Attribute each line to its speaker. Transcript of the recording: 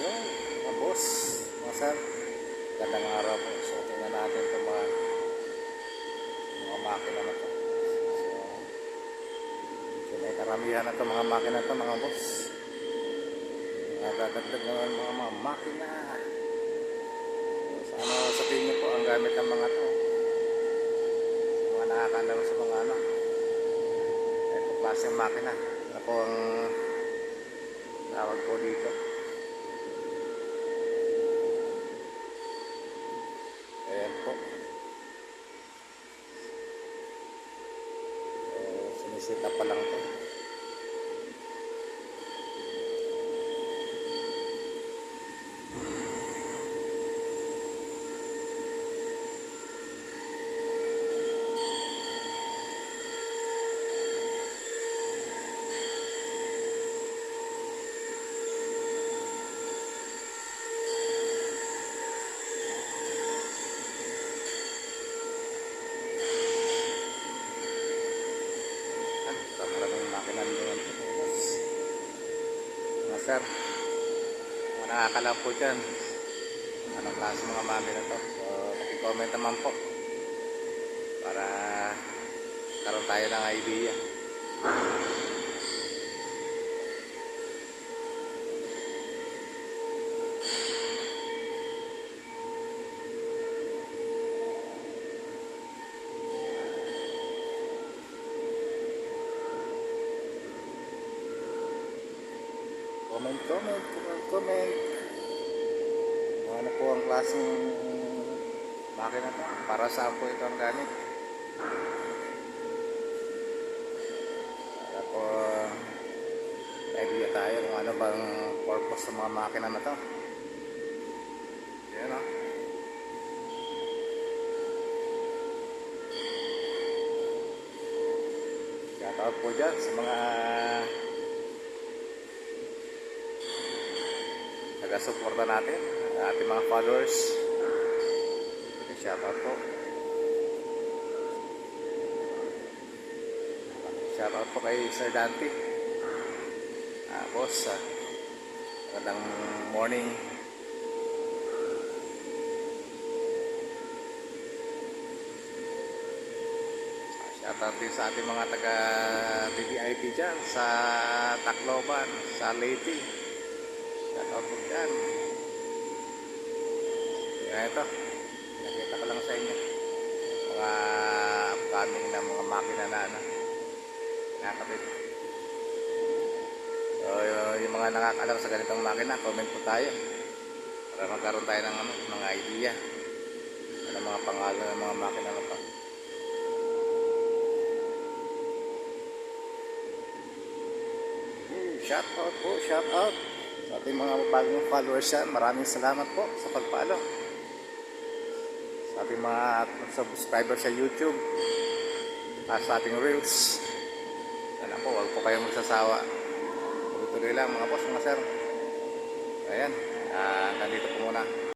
Speaker 1: Yun, mga boss, mga sir. Gandang araw po. So, tingnan natin itong mga mga makina na to. So, so may karamihan na to mga makina to mga boss. Mga dadagdag naman mga, mga makina. So, ano sa niyo po ang gamit ng mga to? Mga nakakalaro sa mga ano. Ito klaseng makina. Po ang tawag po dito? Ayan po. So, sinisita pa lang to. Ah, ito maraming makina doon. Mga sir, mga nakakalaw po dyan. Anong klase mga makina to? So, pakicomment naman po. Para karoon tayo ng idea. Comment, comment, comment, comment. Kung ano po ang klaseng makina to? Para saan po ito ang gamit? Para po idea tayo kung ano bang purpose ng mga makina na to. Yan o. Shoutout po dyan sa mga taga-suporta natin, ang ating mga followers. Shoutout po. Shoutout po kay Sir Dante. Ah, boss, ah, magandang morning. Shoutout din sa ating mga taga BBIP dyan sa Tacloban, sa Leyte. Shoutout po dyan. Yan ito. Nakita ko lang sa inyo. Mga upcoming na mga makina na ano. Nakakabit. So, yung mga nakakalam sa ganitong makina, comment po tayo. Para magkaroon tayo ng ano, mga idea. Ano mga pangalan ng mga makina na to. Shout out po, shout out sa ating mga bagong followers yan. Maraming salamat po sa pagpalo. Sa ating mga subscribers sa YouTube at sa ating Reels. Sana po, huwag po kayong magsasawa. Tuloy-tuloy lang mga boss, mga sir. Ayan, ah, nandito po muna.